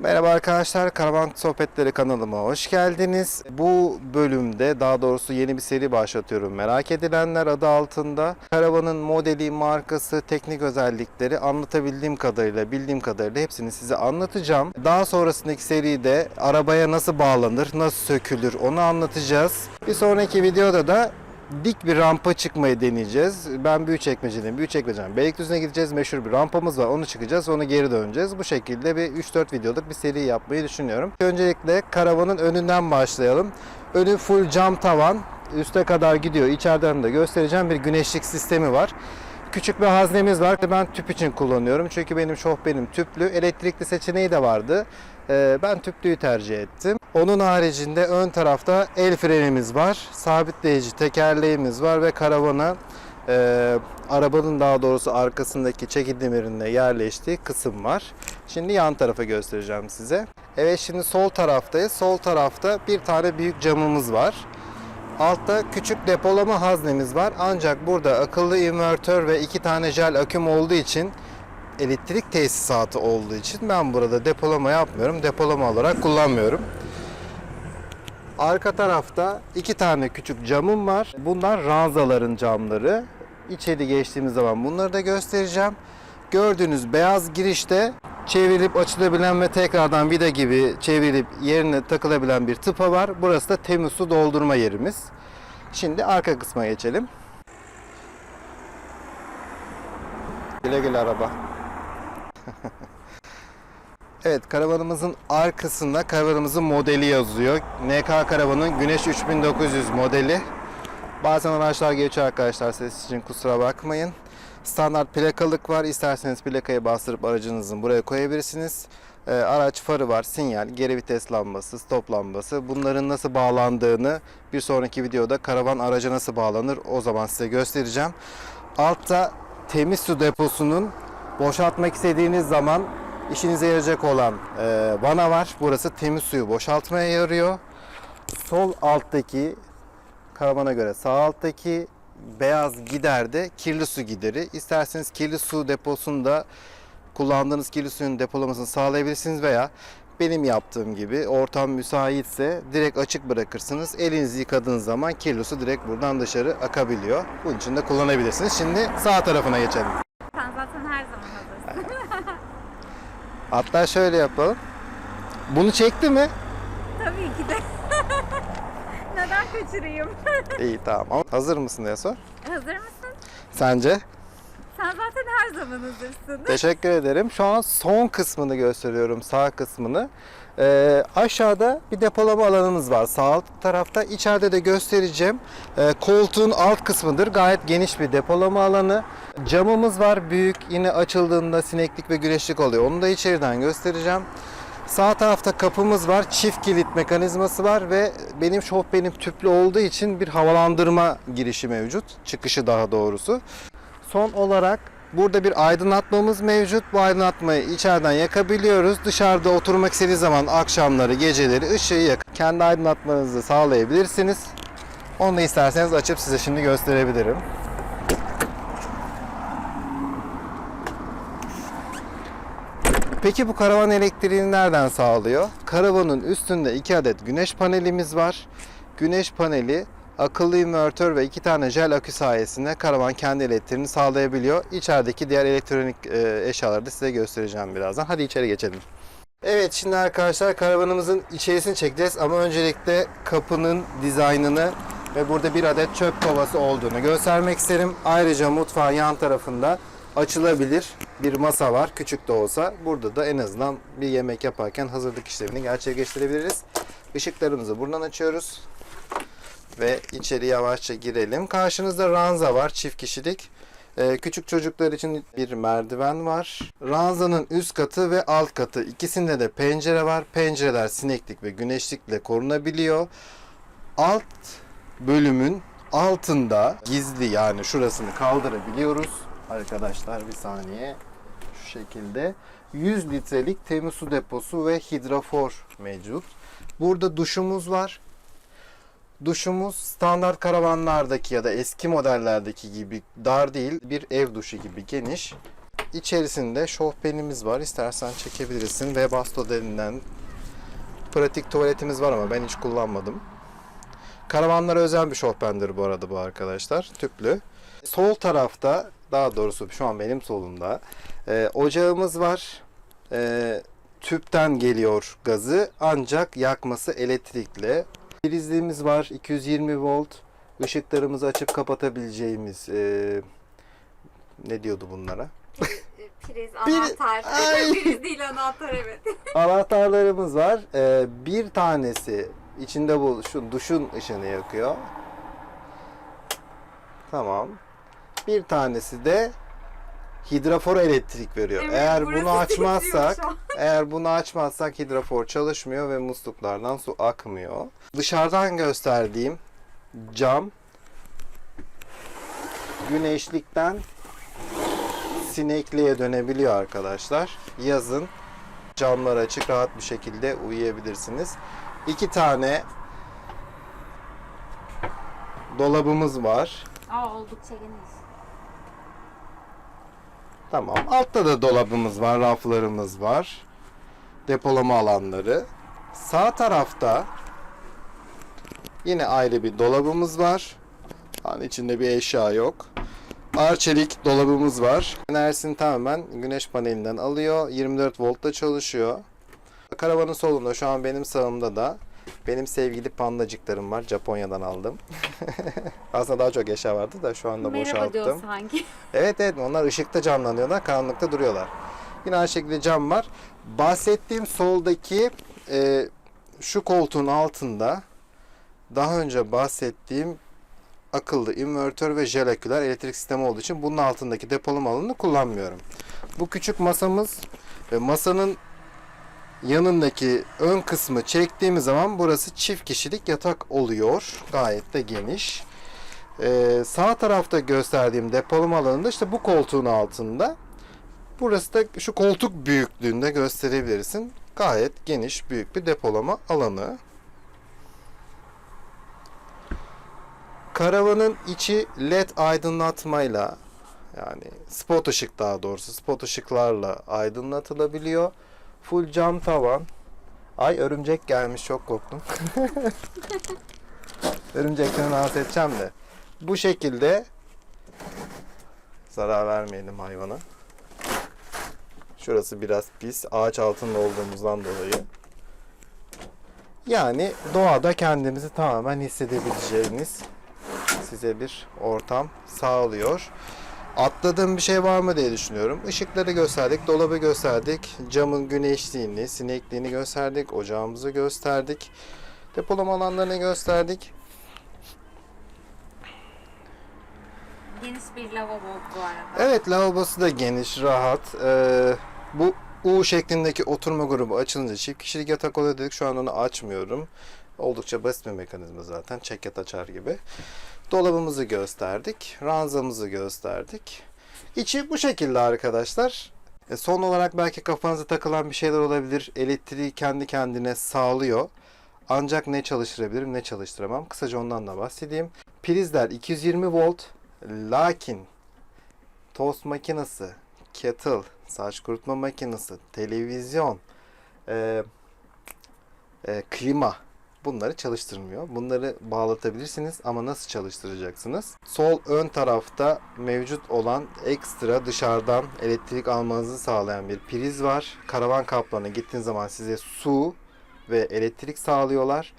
Merhaba arkadaşlar, Karavan Sohbetleri kanalıma hoş geldiniz. Bu bölümde daha doğrusu yeni bir seri başlatıyorum. Merak edilenler adı altında karavanın modeli, markası, teknik özellikleri anlatabildiğim kadarıyla, bildiğim kadarıyla hepsini size anlatacağım. Daha sonrasındaki seride arabaya nasıl bağlanır, nasıl sökülür onu anlatacağız. Bir sonraki videoda da dik bir rampa çıkmayı deneyeceğiz. Ben Büyükçekmece'deyim. Büyükçekmece'den Beylikdüzü'ne gideceğiz. Meşhur bir rampamız var. Onu çıkacağız. Sonra geri döneceğiz. Bu şekilde bir 3-4 videoluk bir seri yapmayı düşünüyorum. Öncelikle karavanın önünden başlayalım. Önü full cam tavan. Üste kadar gidiyor. İçeriden de göstereceğim bir güneşlik sistemi var. Küçük bir haznemiz var. Ben tüp için kullanıyorum. Çünkü benim şofbenim tüplü. Elektrikli seçeneği de vardı. Ee, Ben tüplüyü tercih ettim. Onun haricinde ön tarafta el frenimiz var. Sabitleyici tekerleğimiz var ve karavana e, arabanın daha doğrusu arkasındaki çekil demirine yerleştiği kısım var. Şimdi yan tarafı göstereceğim size. Evet şimdi sol taraftayız. Sol tarafta bir tane büyük camımız var. Altta küçük depolama haznemiz var. Ancak burada akıllı invertör ve iki tane jel aküm olduğu için elektrik tesisatı olduğu için ben burada depolama yapmıyorum. Depolama olarak kullanmıyorum. Arka tarafta iki tane küçük camım var. Bunlar ranzaların camları. İçeri geçtiğimiz zaman bunları da göstereceğim. Gördüğünüz beyaz girişte çevrilip açılabilen ve tekrardan vida gibi çevrilip yerine takılabilen bir tıpa var. Burası da temiz su doldurma yerimiz. Şimdi arka kısma geçelim. Güle güle araba. Evet karavanımızın arkasında karavanımızın modeli yazıyor. NK karavanın Güneş 3900 modeli. Bazen araçlar geçiyor arkadaşlar ses için kusura bakmayın. Standart plakalık var. İsterseniz plakayı bastırıp aracınızın buraya koyabilirsiniz. Ee, araç farı var, sinyal, geri vites lambası, stop lambası. Bunların nasıl bağlandığını bir sonraki videoda karavan araca nasıl bağlanır o zaman size göstereceğim. Altta temiz su deposunun boşaltmak istediğiniz zaman işinize yarayacak olan e, vana var. Burası temiz suyu boşaltmaya yarıyor. Sol alttaki karavana göre sağ alttaki beyaz gider de kirli su gideri. İsterseniz kirli su deposunda kullandığınız kirli suyun depolamasını sağlayabilirsiniz veya benim yaptığım gibi ortam müsaitse direkt açık bırakırsınız. Elinizi yıkadığınız zaman kirli su direkt buradan dışarı akabiliyor. Bunun için de kullanabilirsiniz. Şimdi sağ tarafına geçelim. Sen zaten her zaman hazırsın. Hatta şöyle yapalım. Bunu çekti mi? Tabii ki de. Neden kaçırayım? İyi tamam. Ama Hazır mısın diye sor. Hazır mısın? Sence? Sen zaten her zaman hazırsın. Teşekkür ederim. Şu an son kısmını gösteriyorum. Sağ kısmını. Ee, aşağıda bir depolama alanımız var. Sağ alt tarafta. İçeride de göstereceğim. Ee, koltuğun alt kısmıdır. Gayet geniş bir depolama alanı. Camımız var. Büyük. Yine açıldığında sineklik ve güneşlik oluyor. Onu da içeriden göstereceğim. Sağ tarafta kapımız var. Çift kilit mekanizması var ve benim şofbenim tüplü olduğu için bir havalandırma girişi mevcut. Çıkışı daha doğrusu. Son olarak burada bir aydınlatmamız mevcut. Bu aydınlatmayı içeriden yakabiliyoruz. Dışarıda oturmak istediği zaman akşamları, geceleri ışığı yakıp kendi aydınlatmanızı sağlayabilirsiniz. Onu da isterseniz açıp size şimdi gösterebilirim. Peki bu karavan elektriğini nereden sağlıyor? Karavanın üstünde iki adet güneş panelimiz var. Güneş paneli akıllı invertör ve iki tane jel akü sayesinde karavan kendi elektriğini sağlayabiliyor. İçerideki diğer elektronik e, eşyaları da size göstereceğim birazdan. Hadi içeri geçelim. Evet şimdi arkadaşlar karavanımızın içerisini çekeceğiz ama öncelikle kapının dizaynını ve burada bir adet çöp kovası olduğunu göstermek isterim. Ayrıca mutfağın yan tarafında açılabilir bir masa var küçük de olsa. Burada da en azından bir yemek yaparken hazırlık işlemini gerçekleştirebiliriz. Işıklarımızı buradan açıyoruz ve içeri yavaşça girelim. Karşınızda ranza var çift kişilik. Ee, küçük çocuklar için bir merdiven var. Ranzanın üst katı ve alt katı ikisinde de pencere var. Pencereler sineklik ve güneşlikle korunabiliyor. Alt bölümün altında gizli yani şurasını kaldırabiliyoruz. Arkadaşlar bir saniye. Şu şekilde 100 litrelik temiz su deposu ve hidrofor mevcut. Burada duşumuz var. Duşumuz standart karavanlardaki ya da eski modellerdeki gibi dar değil, bir ev duşu gibi geniş. içerisinde şofbenimiz var. İstersen çekebilirsin. Webasto denilen pratik tuvaletimiz var ama ben hiç kullanmadım. Karavanlara özel bir şofbendir bu arada bu arkadaşlar. Tüplü. Sol tarafta daha doğrusu şu an benim solumda e, ocağımız var. E, tüpten geliyor gazı ancak yakması elektrikle. Prizliğimiz var 220 volt. Işıklarımızı açıp kapatabileceğimiz e, ne diyordu bunlara? Priz, anahtar. Ay. Priz değil anahtar evet. Anahtarlarımız var. E, bir tanesi içinde bu şu duşun ışığını yakıyor. Tamam. Bir tanesi de hidrafor elektrik veriyor. Evet, eğer bunu açmazsak, eğer bunu açmazsak hidrafor çalışmıyor ve musluklardan su akmıyor. Dışarıdan gösterdiğim cam güneşlikten sinekliğe dönebiliyor arkadaşlar. Yazın camlar açık rahat bir şekilde uyuyabilirsiniz. İki tane dolabımız var. Aa oldukça geniş. Tamam. Altta da dolabımız var, raflarımız var. Depolama alanları. Sağ tarafta yine ayrı bir dolabımız var. Hani içinde bir eşya yok. Arçelik dolabımız var. Enerjisini tamamen güneş panelinden alıyor. 24 voltta çalışıyor. Karavanın solunda şu an benim sağımda da benim sevgili pandacıklarım var. Japonya'dan aldım. Aslında daha çok eşya vardı da şu anda Merhaba boşalttım. diyor sanki. Evet evet onlar ışıkta canlanıyorlar, karanlıkta duruyorlar. Yine aynı şekilde cam var. Bahsettiğim soldaki e, şu koltuğun altında daha önce bahsettiğim akıllı invertör ve jeleküler elektrik sistemi olduğu için bunun altındaki depolama alanını kullanmıyorum. Bu küçük masamız ve masanın yanındaki ön kısmı çektiğimiz zaman burası çift kişilik yatak oluyor. Gayet de geniş. Ee, sağ tarafta gösterdiğim depolama alanında işte bu koltuğun altında. Burası da şu koltuk büyüklüğünde gösterebilirsin. Gayet geniş, büyük bir depolama alanı. Karavanın içi led aydınlatmayla yani spot ışık daha doğrusu spot ışıklarla aydınlatılabiliyor. Full cam tavan. Ay örümcek gelmiş çok korktum. Örümcekten rahatsız edeceğim de. Bu şekilde zarar vermeyelim hayvana. Şurası biraz pis. Ağaç altında olduğumuzdan dolayı. Yani doğada kendimizi tamamen hissedebileceğiniz size bir ortam sağlıyor. Atladığım bir şey var mı diye düşünüyorum. Işıkları gösterdik, dolabı gösterdik, camın güneşliğini, sinekliğini gösterdik, ocağımızı gösterdik, depolama alanlarını gösterdik. Geniş bir lavabo bu arada. Evet lavabosu da geniş, rahat. Ee, bu U şeklindeki oturma grubu açılınca çift kişilik yatak oda dedik. Şu an onu açmıyorum. Oldukça basit bir mekanizma zaten. Çeket açar gibi. Dolabımızı gösterdik. Ranzamızı gösterdik. İçi bu şekilde arkadaşlar. E, son olarak belki kafanıza takılan bir şeyler olabilir. Elektriği kendi kendine sağlıyor. Ancak ne çalıştırabilirim ne çalıştıramam. Kısaca ondan da bahsedeyim. Prizler 220 volt. Lakin tost makinesi, kettle, saç kurutma makinesi, televizyon, e, e, klima bunları çalıştırmıyor. Bunları bağlatabilirsiniz ama nasıl çalıştıracaksınız? Sol ön tarafta mevcut olan ekstra dışarıdan elektrik almanızı sağlayan bir priz var. Karavan kaplarına gittiğiniz zaman size su ve elektrik sağlıyorlar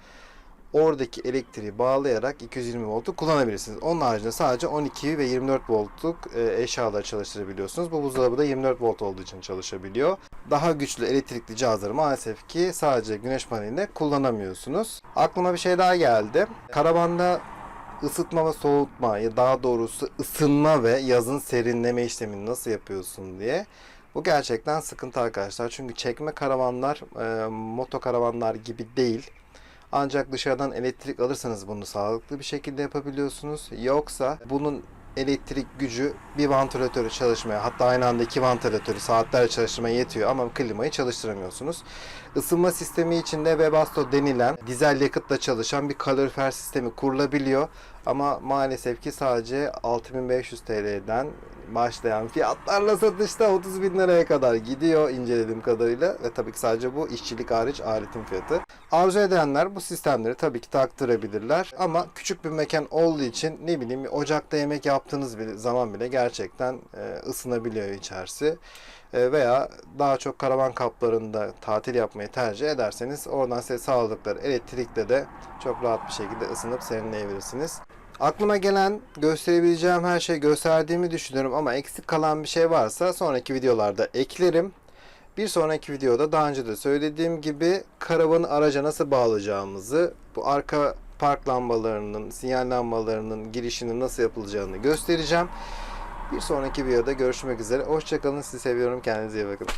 oradaki elektriği bağlayarak 220 voltu kullanabilirsiniz. Onun haricinde sadece 12 ve 24 voltluk e, eşyaları çalıştırabiliyorsunuz. Bu buzdolabı da 24 volt olduğu için çalışabiliyor. Daha güçlü elektrikli cihazları maalesef ki sadece güneş paneliyle kullanamıyorsunuz. Aklıma bir şey daha geldi. Karavanda ısıtma ve soğutma ya daha doğrusu ısınma ve yazın serinleme işlemini nasıl yapıyorsun diye. Bu gerçekten sıkıntı arkadaşlar. Çünkü çekme karavanlar e, moto karavanlar gibi değil. Ancak dışarıdan elektrik alırsanız bunu sağlıklı bir şekilde yapabiliyorsunuz. Yoksa bunun elektrik gücü bir vantilatörü çalışmaya hatta aynı anda iki vantilatörü saatlerce çalıştırmaya yetiyor ama klimayı çalıştıramıyorsunuz. Isınma sistemi içinde Webasto denilen dizel yakıtla çalışan bir kalorifer sistemi kurulabiliyor. Ama maalesef ki sadece 6500 TL'den başlayan fiyatlarla satışta 30 bin liraya kadar gidiyor incelediğim kadarıyla ve tabii ki sadece bu işçilik hariç aletin fiyatı. Arzu edenler bu sistemleri tabii ki taktırabilirler ama küçük bir mekan olduğu için ne bileyim ocakta yemek yaptığınız bir zaman bile gerçekten e, ısınabiliyor içerisi. E, veya daha çok karavan kaplarında tatil yapmayı tercih ederseniz oradan size sağladıkları elektrikle de çok rahat bir şekilde ısınıp serinleyebilirsiniz. Aklıma gelen gösterebileceğim her şeyi gösterdiğimi düşünüyorum ama eksik kalan bir şey varsa sonraki videolarda eklerim. Bir sonraki videoda daha önce de söylediğim gibi karavanı araca nasıl bağlayacağımızı, bu arka park lambalarının, sinyal lambalarının girişinin nasıl yapılacağını göstereceğim. Bir sonraki videoda görüşmek üzere. Hoşçakalın. Sizi seviyorum. Kendinize iyi bakın.